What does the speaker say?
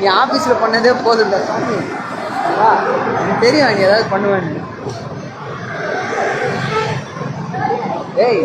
நீ ஆஃபீஸில் பண்ணதே போதும்டா சாமி. எனக்கு தெரியும் நீ ஏதாவது பண்ணுவேன்னு. ஏய்